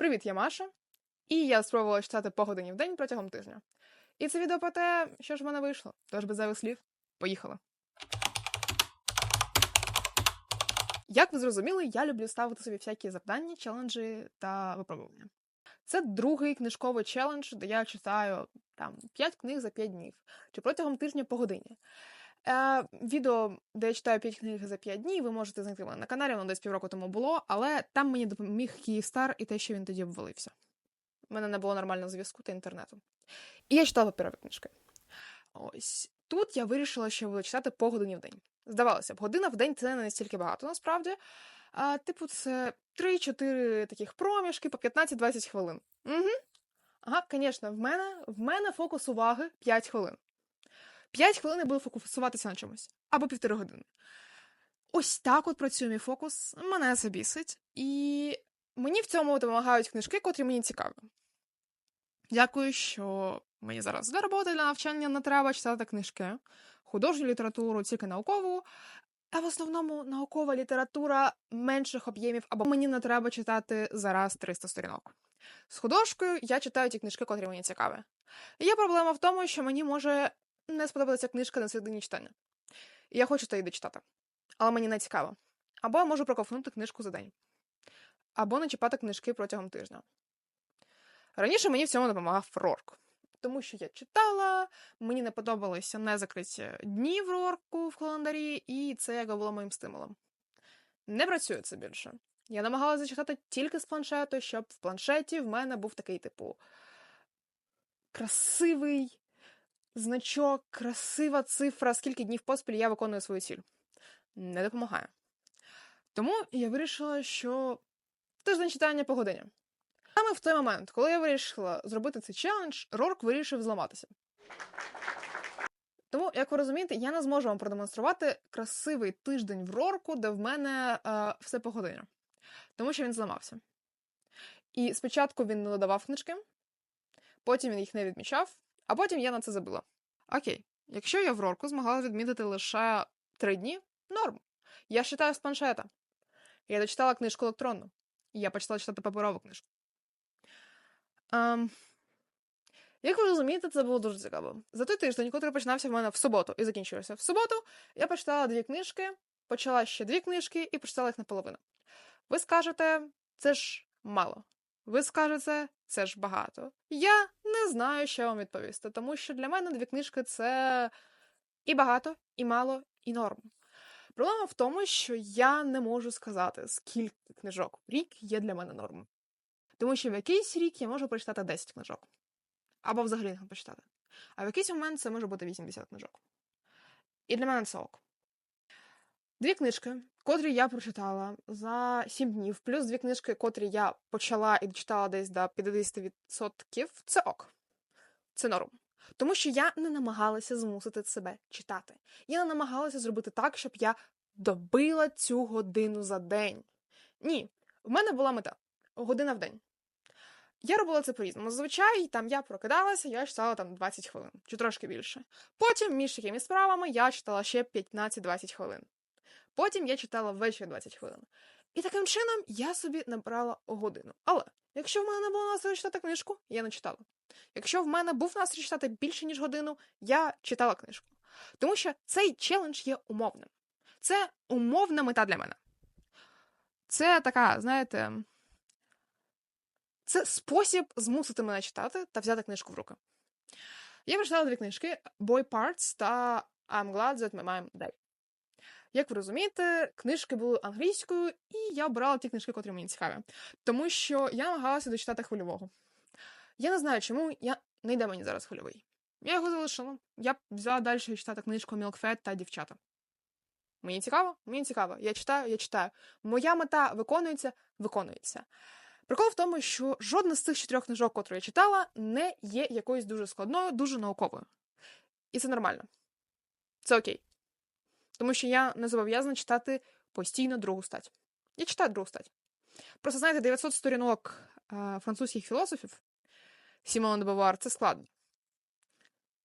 Привіт, я Маша, і я спробувала читати по годині в день протягом тижня. І це відео про те, що ж в мене вийшло. Тож без зайвих слів, поїхали. Як ви зрозуміли, я люблю ставити собі всякі завдання, челенджі та випробування. Це другий книжковий челендж, де я читаю там 5 книг за 5 днів чи протягом тижня по годині. Е, відео, де я читаю 5 книг за 5 днів, ви можете знайти мене на каналі, воно десь півроку тому було, але там мені допоміг Київстар і те, що він тоді обвалився. У мене не було нормального зв'язку та інтернету. І я читала паперові книжки. Ось тут я вирішила, що буду читати по годині в день. Здавалося б, година в день це не настільки багато, насправді. А, Типу, це 3-4 таких проміжки по 15-20 хвилин. Угу. Ага, звісно, в мене в мене фокус уваги 5 хвилин. 5 хвилин я буду фокусуватися на чомусь або півтори години. Ось так от працює мій фокус, мене це бісить, і мені в цьому допомагають книжки, котрі мені цікаві. Дякую, що мені зараз для роботи, для навчання не треба читати книжки, художню літературу, тільки наукову, а в основному наукова література менших об'ємів, або мені не треба читати зараз 300 сторінок. З художкою я читаю ті книжки, котрі мені цікаві. Є проблема в тому, що мені може не сподобається книжка на середині читання. І я хочу її дочитати. Але мені не цікаво. Або я можу проковтнути книжку за день, або не чіпати книжки протягом тижня. Раніше мені в цьому допомагав Рорк, тому що я читала, мені не подобалися незакриті дні в Рорку в календарі, і це як було моїм стимулом. Не працює це більше. Я намагалася зачитати тільки з планшету, щоб в планшеті в мене був такий, типу, красивий значок, красива цифра, скільки днів поспіль я виконую свою ціль. Не допомагає. Тому я вирішила, що тиждень читання по годині. Саме в той момент, коли я вирішила зробити цей челендж, Рорк вирішив зламатися. Тому, як ви розумієте, я не зможу вам продемонструвати красивий тиждень в Рорку, де в мене е, все по годині. Тому що він зламався. І спочатку він не додавав книжки, потім він їх не відмічав, а потім я на це забула. Окей, якщо я в Рорку змогла відмітити лише три дні, норм. Я читаю з планшета. Я дочитала книжку електронну. Я почала читати паперову книжку. Um, як ви розумієте, це було дуже цікаво. За той тиждень, котрий починався в мене в суботу і закінчився в суботу, я почитала дві книжки, почала ще дві книжки і прочитала їх наполовину. Ви скажете, це ж мало. Ви скажете, це ж багато. Я не знаю, що вам відповісти, тому що для мене дві книжки це і багато, і мало, і норм. Проблема в тому, що я не можу сказати, скільки книжок в рік є для мене нормом. Тому що в якийсь рік я можу прочитати 10 книжок. Або взагалі не почитати. А в якийсь момент це може бути 80 книжок. І для мене це ок. Дві книжки, котрі я прочитала за 7 днів, плюс дві книжки, котрі я почала і дочитала десь до 50%, це ок. Це норм. Тому що я не намагалася змусити себе читати. Я не намагалася зробити так, щоб я добила цю годину за день. Ні, в мене була мета година в день. Я робила це по-різному. Зазвичай там я прокидалася, я читала там 20 хвилин, чи трошки більше. Потім, між якими справами, я читала ще 15-20 хвилин. Потім я читала ввечері 20 хвилин. І таким чином я собі набрала годину. Але якщо в мене не було настрою читати книжку, я не читала. Якщо в мене був настрій читати більше, ніж годину, я читала книжку. Тому що цей челендж є умовним. Це умовна мета для мене. Це така, знаєте, це спосіб змусити мене читати та взяти книжку в руки. Я прочитала дві книжки: Boy Parts та I'm Glad That My Mom Died. Як ви розумієте, книжки були англійською, і я обирала ті книжки, котрі мені цікаві. Тому що я намагалася дочитати хвильового. Я не знаю, чому я не йде мені зараз хвильовий. Я його залишила. Я взяла далі читати книжку Мілкфет та дівчата. Мені цікаво? Мені цікаво. Я читаю, я читаю. Моя мета виконується, виконується. Прикол в тому, що жодна з цих чотирьох книжок, котру я читала, не є якоюсь дуже складною, дуже науковою. І це нормально. Це окей. Тому що я не зобов'язана читати постійно другу стать. Я читаю другу стать. Просто знаєте, 900 сторінок французьких філософів Сімона Бавар це складно.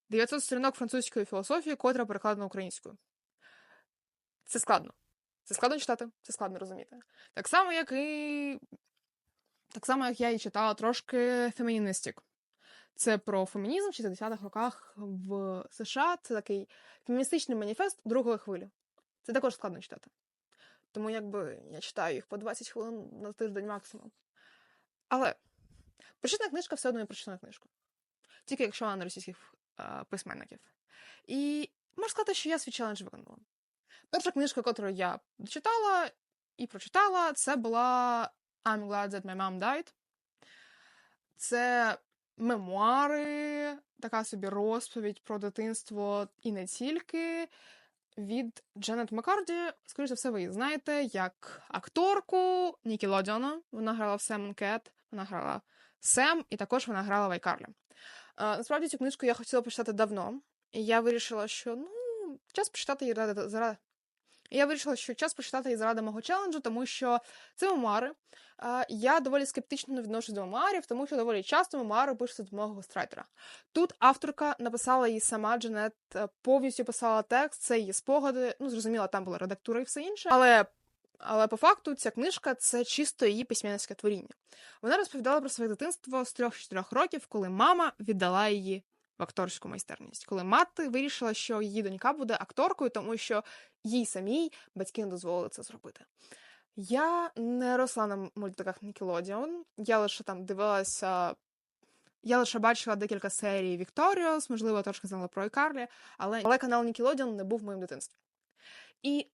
900 сторінок французької філософії, котра перекладена українською. Це складно. Це складно читати, це складно розуміти. Так само, як і Так само, як я і читала трошки феміністик. Це про фемінізм в 60-х роках в США. Це такий феміністичний маніфест другої хвилі. Це також складно читати. Тому якби я читаю їх по 20 хвилин на тиждень максимум. Але прочитана книжка все одно не прочитана книжка. Тільки якщо вона на російських а, письменників. І можу сказати, що я свій челендж виконала. Перша книжка, яку я дочитала і прочитала, це була I'm Glad That My Mom Died. Це мемуари, така собі розповідь про дитинство і не тільки від Дженет Маккарді. За все, ви її знаєте, як акторку Нікі Лодіона. Вона грала в Сем Кет, вона грала Сем, і також вона грала в Айкарлі. Насправді цю книжку я хотіла почитати давно, і я вирішила, що ну, час почитати її заради. Я вирішила, що час почитати її заради мого челенджу, тому що це мемуари. Я доволі скептично відношусь до мемуарів, тому що доволі часто мемуари пишуться до мого гострайтера. Тут авторка написала її сама, Джанет е, повністю писала текст, це її спогади. Ну, зрозуміло, там була редактура і все інше. Але але по факту ця книжка це чисто її письменницьке творіння. Вона розповідала про своє дитинство з 3-4 років, коли мама віддала її в акторську майстерність, коли мати вирішила, що її донька буде акторкою, тому що їй самій батьки не дозволили це зробити. Я не росла на мультиках Nickelodeon, я лише там дивилася. Я лише бачила декілька серій Вікторіос, можливо, трошки знала про Ікарлі, але але канал Nickelodeon не був в моєму дитинстві. І,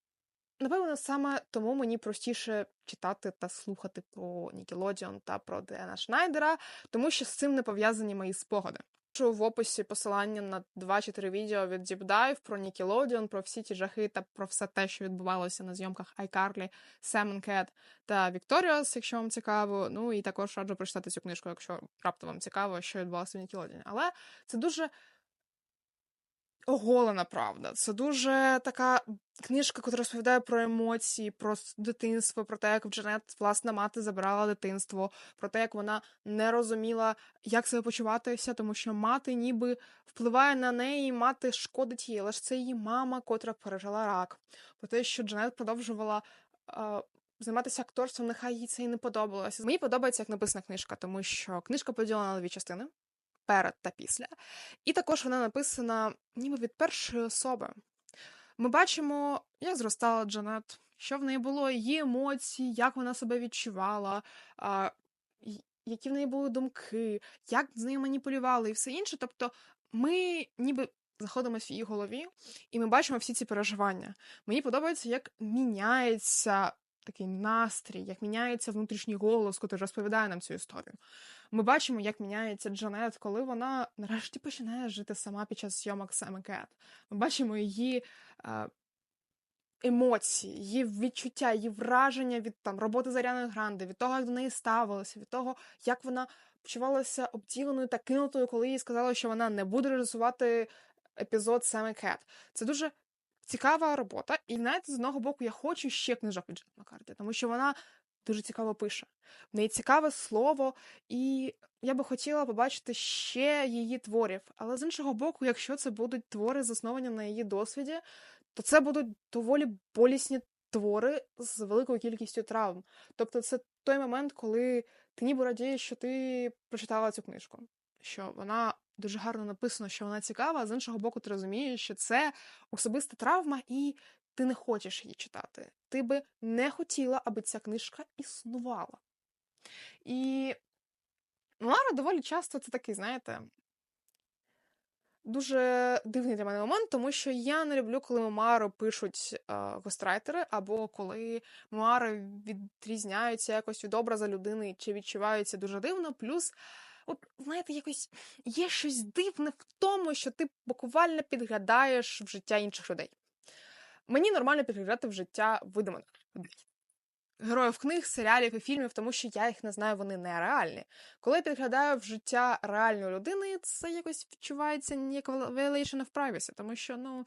напевно, саме тому мені простіше читати та слухати про Nickelodeon та про Деана Шнайдера, тому що з цим не пов'язані мої спогади в описі посилання на 2-4 відео від Deep Dive про Nickelodeon, про всі ті жахи та про все те, що відбувалося на зйомках iCarly, Sam Cat та Victorious, якщо вам цікаво. Ну і також раджу прочитати цю книжку, якщо раптом вам цікаво, що відбувалося в Nickelodeon. Але це дуже оголена правда. Це дуже така книжка, яка розповідає про емоції, про дитинство, про те, як в Джанет власна мати забирала дитинство, про те, як вона не розуміла, як себе почуватися, тому що мати ніби впливає на неї, мати шкодить їй, але ж це її мама, котра пережила рак. Про те, що Джанет продовжувала. Займатися акторством, нехай їй це і не подобалося. Мені подобається як написана книжка, тому що книжка поділена на дві частини перед та після. І також вона написана ніби від першої особи. Ми бачимо, як зростала Джанет, що в неї було її емоції, як вона себе відчувала, які в неї були думки, як з нею маніпулювали і все інше. Тобто ми ніби знаходимося в її голові, і ми бачимо всі ці переживання. Мені подобається, як міняється такий настрій, як міняється внутрішній голос, який розповідає нам цю історію. Ми бачимо, як міняється Джанет, коли вона нарешті починає жити сама під час зйомок Семи Кет. Ми бачимо її е, емоції, її відчуття, її враження від там роботи Заряної Гранди, від того, як до неї ставилося, від того, як вона почувалася обділеною та кинутою, коли їй сказали, що вона не буде режисувати епізод Семи Кет. Це дуже цікава робота. І знаєте, з одного боку, я хочу ще книжок від Джет Маккарті, тому що вона дуже цікаво пише. В неї цікаве слово, і я би хотіла побачити ще її творів. Але з іншого боку, якщо це будуть твори, засновані на її досвіді, то це будуть доволі болісні твори з великою кількістю травм. Тобто, це той момент, коли ти ніби радієш, що ти прочитала цю книжку, що вона дуже гарно написано, що вона цікава, а з іншого боку, ти розумієш, що це особиста травма, і ти не хочеш її читати. Ти би не хотіла, аби ця книжка існувала. І Лара доволі часто це такий, знаєте, дуже дивний для мене момент, тому що я не люблю, коли мемуари пишуть е, гострайтери, або коли мемуари відрізняються якось від образа людини чи відчуваються дуже дивно. Плюс от знаєте, якось є щось дивне в тому, що ти буквально підглядаєш в життя інших людей. Мені нормально підглядати в життя видуманих людей. Героїв книг, серіалів і фільмів, тому що я їх не знаю, вони нереальні. Коли я підглядаю в життя реальної людини, це якось відчувається як violation of privacy, тому що, ну,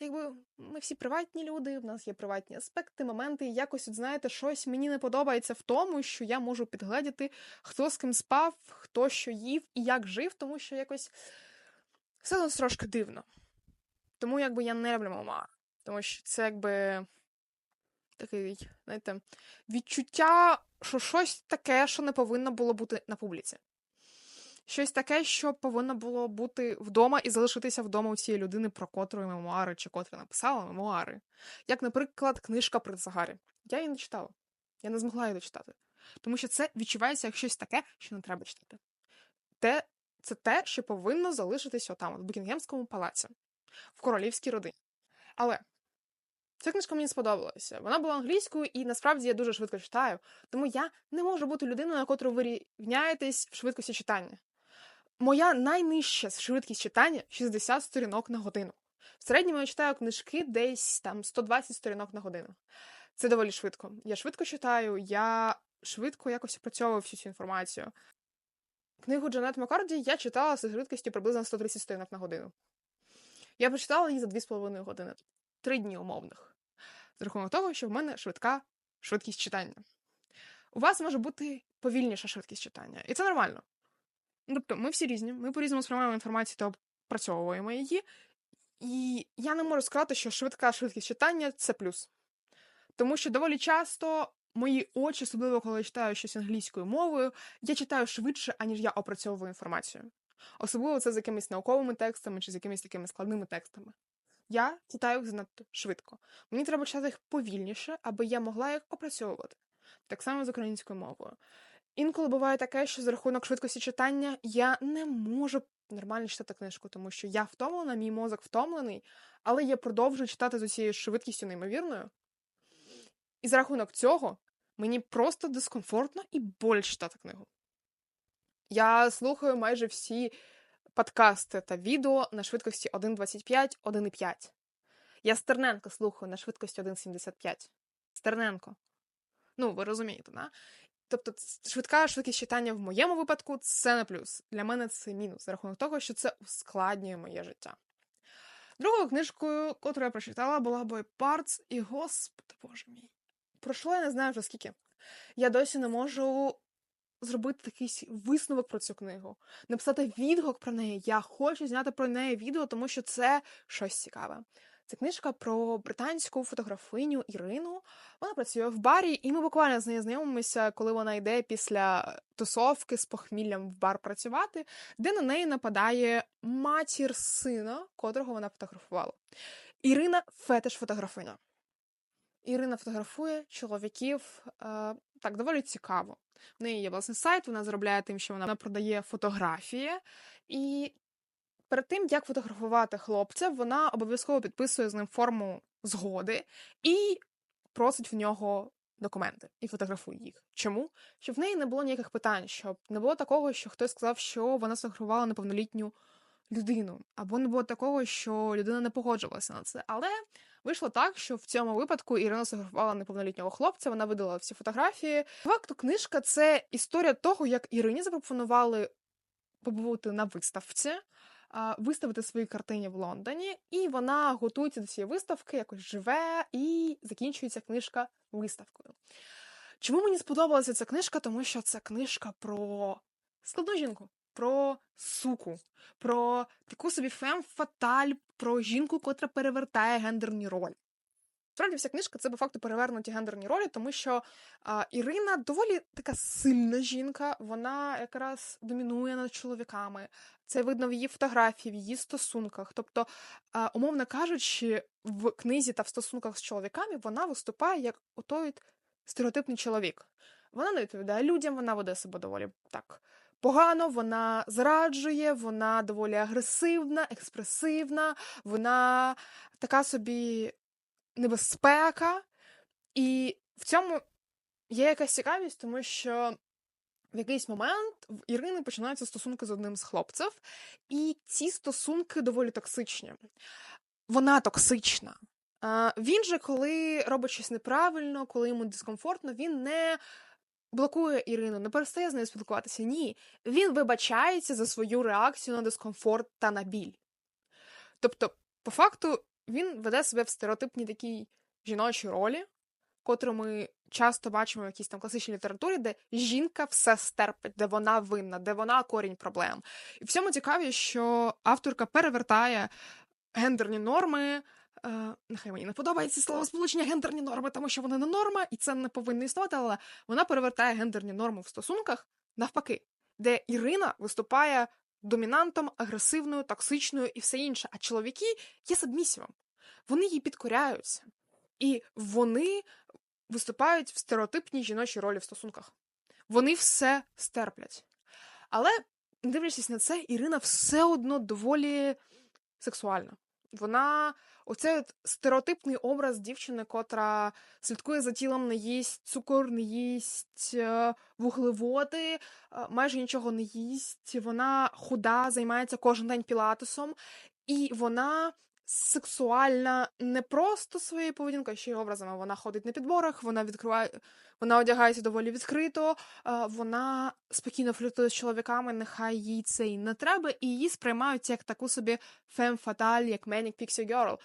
якби ми всі приватні люди, в нас є приватні аспекти, моменти, і якось, от, знаєте, щось мені не подобається в тому, що я можу підгледіти, хто з ким спав, хто що їв і як жив, тому що якось все одно трошки дивно. Тому якби я не люблю мама, тому що це якби такий, знаєте, відчуття, що щось таке, що не повинно було бути на публіці. Щось таке, що повинно було бути вдома і залишитися вдома у цієї людини, про котрої мемуари чи котра написала мемуари. Як, наприклад, книжка про Загарі. Я її не читала. Я не змогла її дочитати. Тому що це відчувається як щось таке, що не треба читати. Те, Це те, що повинно залишитися отам, в Букінгемському палаці, в королівській родині. Але ця книжка мені сподобалася. Вона була англійською, і насправді я дуже швидко читаю, тому я не можу бути людиною, на котру ви рівняєтесь в швидкості читання. Моя найнижча швидкість читання 60 сторінок на годину. В середньому я читаю книжки десь там 120 сторінок на годину. Це доволі швидко. Я швидко читаю, я швидко якось опрацьовую всю цю інформацію. Книгу Джанет Маккарді я читала з швидкістю приблизно 130 сторінок на годину. Я прочитала її за 2,5 години, три дні умовних, з рахунок того, що в мене швидка швидкість читання. У вас може бути повільніша швидкість читання, і це нормально. Тобто, ми всі різні, ми по-різному сприймаємо інформацію та опрацьовуємо її. І я не можу сказати, що швидка швидкість читання це плюс. Тому що доволі часто мої очі, особливо коли я читаю щось англійською мовою, я читаю швидше, аніж я опрацьовую інформацію. Особливо це з якимись науковими текстами чи з якимись такими складними текстами. Я читаю їх занадто швидко. Мені треба читати їх повільніше, аби я могла їх опрацьовувати. Так само з українською мовою. Інколи буває таке, що за рахунок швидкості читання я не можу нормально читати книжку, тому що я втомлена, мій мозок втомлений, але я продовжую читати з цією швидкістю неймовірною. І за рахунок цього мені просто дискомфортно і боль читати книгу. Я слухаю майже всі подкасти та відео на швидкості 1.25, 1.5. Я Стерненко слухаю на швидкості 1.75. Стерненко. Ну, ви розумієте, да? Тобто, швидка швидкість читання в моєму випадку це не плюс. Для мене це мінус, за рахунок того, що це ускладнює моє життя. Другою книжкою, котру я прочитала, була Boy Parts, і господи боже мій. Пройшло я не знаю вже скільки. Я досі не можу зробити якийсь висновок про цю книгу, написати відгук про неї. Я хочу зняти про неї відео, тому що це щось цікаве. Це книжка про британську фотографиню Ірину. Вона працює в барі, і ми буквально з нею знайомимося, коли вона йде після тусовки з похміллям в бар працювати, де на неї нападає матір сина, котрого вона фотографувала. Ірина фетиш фотографиня. Ірина фотографує чоловіків е, так доволі цікаво. В неї є власний сайт, вона заробляє тим, що вона продає фотографії. І перед тим, як фотографувати хлопця, вона обов'язково підписує з ним форму згоди і просить в нього документи і фотографує їх. Чому? Щоб в неї не було ніяких питань, щоб не було такого, що хтось сказав, що вона сфотографувала неповнолітню людину, або не було такого, що людина не погоджувалася на це. Але вийшло так, що в цьому випадку Ірина сфотографувала неповнолітнього хлопця, вона видала всі фотографії. Факту, книжка це історія того, як Ірині запропонували побути на виставці виставити свої картині в Лондоні, і вона готується до цієї виставки, якось живе, і закінчується книжка виставкою. Чому мені сподобалася ця книжка? Тому що це книжка про складну жінку, про суку, про таку собі фем-фаталь, про жінку, котра перевертає гендерні ролі. Справді, вся книжка це по факту перевернуті гендерні ролі, тому що а, Ірина доволі така сильна жінка, вона якраз домінує над чоловіками. Це видно в її фотографії, в її стосунках. Тобто, а, умовно кажучи, в книзі та в стосунках з чоловіками вона виступає як отой стереотипний чоловік. Вона не відповідає людям, вона веде себе доволі так. Погано, вона зраджує, вона доволі агресивна, експресивна, вона така собі небезпека, і в цьому є якась цікавість, тому що в якийсь момент в Ірини починаються стосунки з одним з хлопців, і ці стосунки доволі токсичні. Вона токсична. Він же, коли робить щось неправильно, коли йому дискомфортно, він не блокує Ірину, не перестає з нею спілкуватися. Ні. Він вибачається за свою реакцію на дискомфорт та на біль. Тобто, по факту, він веде себе в стереотипній такій жіночій ролі, котру ми часто бачимо в якійсь там класичній літературі, де жінка все стерпить, де вона винна, де вона корінь проблем. І в цьому цікаві, що авторка перевертає гендерні норми, Е, нехай мені не подобається словосполучення гендерні норми, тому що вони не норма, і це не повинно існувати, але вона перевертає гендерні норми в стосунках навпаки, де Ірина виступає домінантом, агресивною, токсичною і все інше, а чоловіки є сабмісівом. Вони їй підкоряються, і вони виступають в стереотипній жіночій ролі в стосунках. Вони все стерплять. Але, дивлячись на це, Ірина все одно доволі сексуальна. Вона оцей от стереотипний образ дівчини, котра слідкує за тілом, не їсть цукор, не їсть е, вуглеводи, е, майже нічого не їсть. Вона худа, займається кожен день пілатесом, і вона сексуальна не просто своєю поведінкою, а ще й образами. Вона ходить на підборах, вона відкриває, вона одягається доволі відкрито, вона спокійно фліртує з чоловіками, нехай їй це й не треба, і її сприймають як таку собі фем фаталь, як Manic Pixie Girl.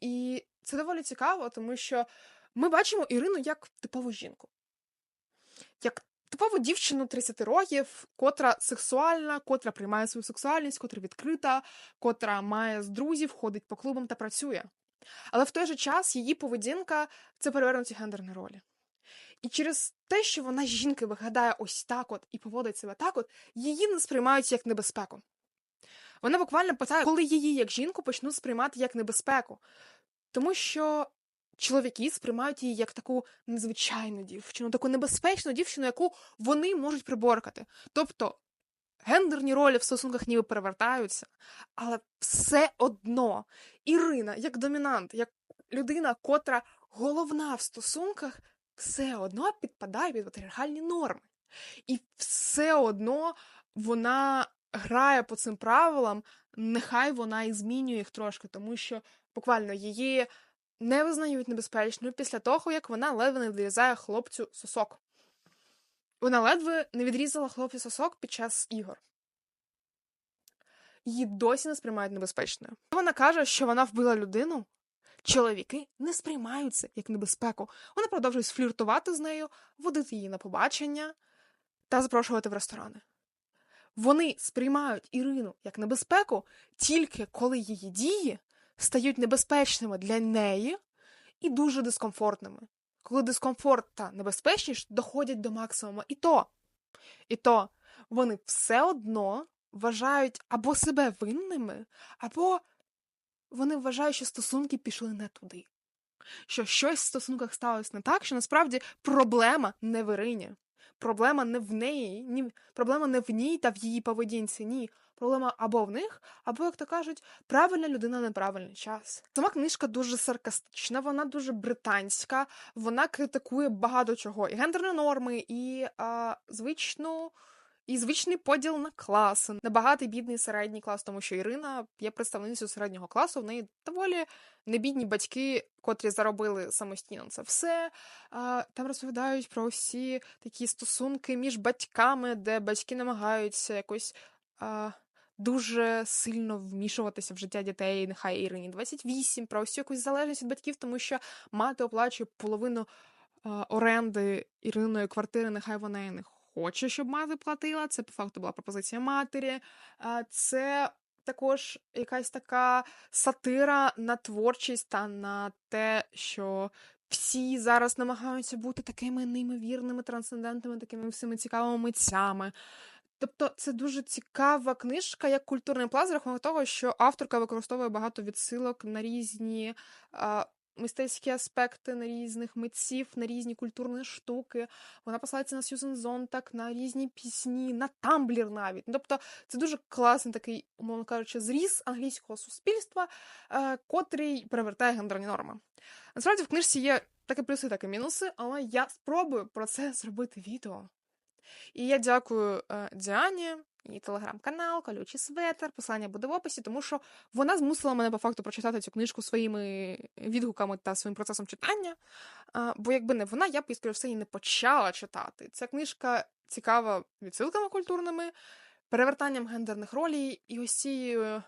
І це доволі цікаво, тому що ми бачимо Ірину як типову жінку. Як Типову дівчину 30 років, котра сексуальна, котра приймає свою сексуальність, котра відкрита, котра має з друзів, ходить по клубам та працює. Але в той же час її поведінка це перевернуті гендерні ролі. І через те, що вона жінки виглядає ось так от і поводить себе так, от, її не сприймають як небезпеку. Вона буквально питає, коли її як жінку почнуть сприймати як небезпеку. Тому що чоловіки сприймають її як таку незвичайну дівчину, таку небезпечну дівчину, яку вони можуть приборкати. Тобто гендерні ролі в стосунках ніби перевертаються, але все одно Ірина, як домінант, як людина, котра головна в стосунках, все одно підпадає під патріархальні норми. І все одно вона грає по цим правилам, нехай вона і змінює їх трошки, тому що буквально її не визнають небезпечною після того, як вона ледве не відрізає хлопцю сосок. Вона ледве не відрізала хлопцю сосок під час ігор. Її досі не сприймають небезпечною. Вона каже, що вона вбила людину. Чоловіки не сприймають це як небезпеку. Вони продовжують фліртувати з нею, водити її на побачення та запрошувати в ресторани. Вони сприймають Ірину як небезпеку тільки коли її дії стають небезпечними для неї і дуже дискомфортними. Коли дискомфорт та небезпечність доходять до максимуму. І то, і то вони все одно вважають або себе винними, або вони вважають, що стосунки пішли не туди. Що щось в стосунках сталося не так, що насправді проблема не в Ірині. Проблема не в неї, ні, проблема не в ній та в її поведінці. Ні. Проблема або в них, або, як то кажуть, правильна людина на правильний час. Сама книжка дуже саркастична, вона дуже британська, вона критикує багато чого. І гендерні норми, і а, звичну. І звичний поділ на класи, небагатий бідний середній клас, тому що Ірина є представницею середнього класу, в неї доволі небідні батьки, котрі заробили самостійно це все. Там розповідають про всі такі стосунки між батьками, де батьки намагаються якось дуже сильно вмішуватися в життя дітей, нехай Ірині 28, про всю якусь залежність від батьків, тому що мати оплачує половину оренди Іриної квартири, нехай вона і не хоче, щоб мати платила. Це по факту була пропозиція матері. Це також якась така сатира на творчість та на те, що. Всі зараз намагаються бути такими неймовірними трансцендентними, такими всіми цікавими митцями. Тобто це дуже цікава книжка, як культурний пласт, за рахунок того, що авторка використовує багато відсилок на різні а, мистецькі аспекти, на різних митців, на різні культурні штуки. Вона посилається на Сьюзен Зонтак, на різні пісні, на тамблір навіть. Тобто це дуже класний такий, умовно кажучи, зріз англійського суспільства, а, котрий перевертає гендерні норми. Насправді в книжці є такі плюси, так і мінуси, але я спробую про це зробити відео. І я дякую е, Діані, її телеграм-канал, колючий светер, посилання буде в описі, тому що вона змусила мене по факту прочитати цю книжку своїми відгуками та своїм процесом читання. Бо якби не вона, я б, скоріше все, і не почала читати. Ця книжка цікава відсилками культурними, перевертанням гендерних ролей і ось цією.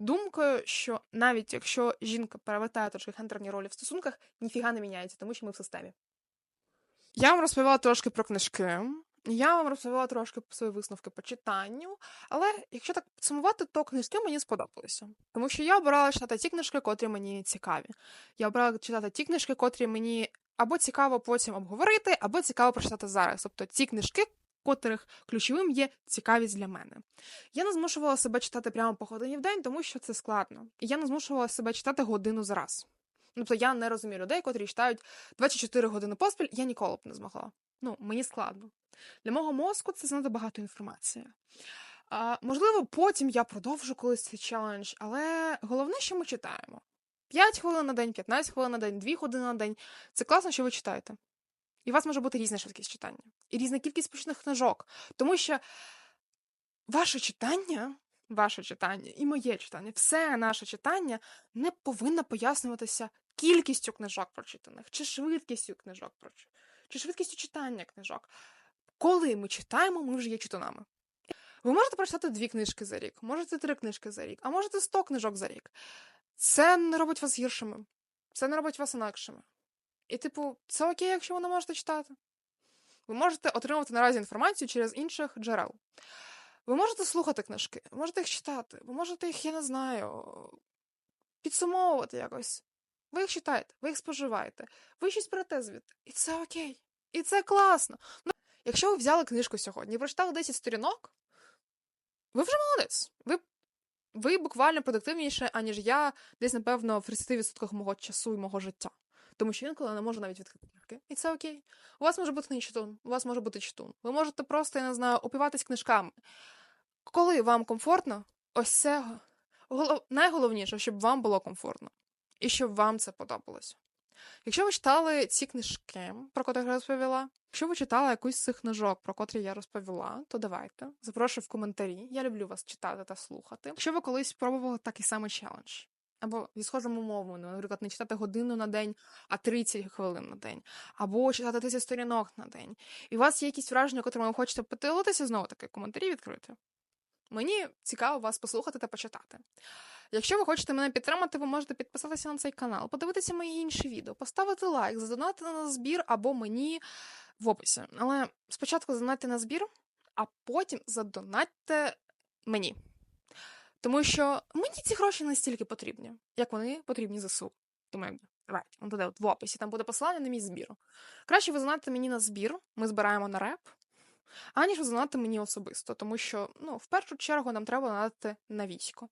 Думкою, що навіть якщо жінка перевертає трошки гендерні ролі в стосунках, ніфіга не міняється, тому що ми в системі. Я вам розповіла трошки про книжки. Я вам розповіла трошки свої висновки по читанню, але якщо так підсумувати, то книжки мені сподобалися. Тому що я обирала читати ті книжки, котрі мені цікаві. Я обрала читати ті книжки, котрі мені або цікаво потім обговорити, або цікаво прочитати зараз. Тобто ті книжки, котрих ключовим є цікавість для мене. Я не змушувала себе читати прямо по годині в день, тому що це складно. І я не змушувала себе читати годину за раз. Тобто я не розумію людей, котрі читають 24 години поспіль, я ніколи б не змогла. Ну, мені складно. Для мого мозку це занадто багато інформації. А, можливо, потім я продовжу колись цей челендж, але головне, що ми читаємо: 5 хвилин на день, 15 хвилин на день, 2 години на день. Це класно, що ви читаєте. І у вас може бути різна швидкість читання, і різна кількість почних книжок. Тому що ваше читання, ваше читання і моє читання, все наше читання не повинно пояснюватися кількістю книжок прочитаних, чи швидкістю книжок прочитаних, чи швидкістю читання книжок. Коли ми читаємо, ми вже є читунами. Ви можете прочитати дві книжки за рік, можете три книжки за рік, а можете сто книжок за рік. Це не робить вас гіршими, це не робить вас інакшими. І, типу, це окей, якщо ви не можете читати. Ви можете отримувати наразі інформацію через інших джерел. Ви можете слухати книжки, можете їх читати, ви можете їх, я не знаю, підсумовувати якось. Ви їх читаєте, ви їх споживаєте, ви щось берете звідти. І це окей. І це класно. Якщо ви взяли книжку сьогодні і прочитали 10 сторінок, ви вже молодець. Ви ви буквально продуктивніше, аніж я, десь, напевно, в 30% мого часу і мого життя. Тому що інколи не можу навіть відкрити книжки. І це окей. У вас може бути читун, у вас може бути читун. Ви можете просто, я не знаю, опіватись книжками. Коли вам комфортно, ось це найголовніше, щоб вам було комфортно. І щоб вам це подобалося. Якщо ви читали ці книжки, про котрих я розповіла, якщо ви читали якусь з цих книжок, про котрі я розповіла, то давайте. Запрошую в коментарі. Я люблю вас читати та слухати. Якщо ви колись спробували такий самий челендж, або зі схожими мовами, наприклад, не читати годину на день, а 30 хвилин на день, або читати 30 сторінок на день, і у вас є якісь враження, котрими ви хочете поділитися, знову таки, коментарі відкрити. Мені цікаво вас послухати та почитати. Якщо ви хочете мене підтримати, ви можете підписатися на цей канал, подивитися мої інші відео, поставити лайк, задонати на збір або мені в описі. Але спочатку задонайте на збір, а потім задонатьте мені. Тому що мені ці гроші не стільки потрібні, як вони потрібні ЗСУ. Тому якби, давайте, он туди от в описі, там буде посилання на мій збір. Краще ви задонатите мені на збір, ми збираємо на реп, аніж ви задонатите мені особисто, тому що, ну, в першу чергу нам треба донатити на військо.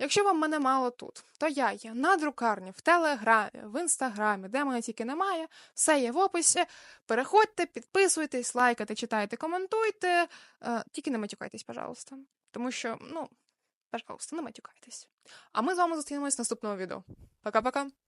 Якщо вам мене мало тут, то я є на друкарні, в Телеграмі, в інстаграмі, де мене тільки немає, все є в описі. Переходьте, підписуйтесь, лайкайте, читайте, коментуйте. Е, тільки не матюкайтесь, пожалуйста. Тому що, ну, пожалуйста, не матюкайтесь. А ми з вами зустрінемось в наступному відео. Пока-пока!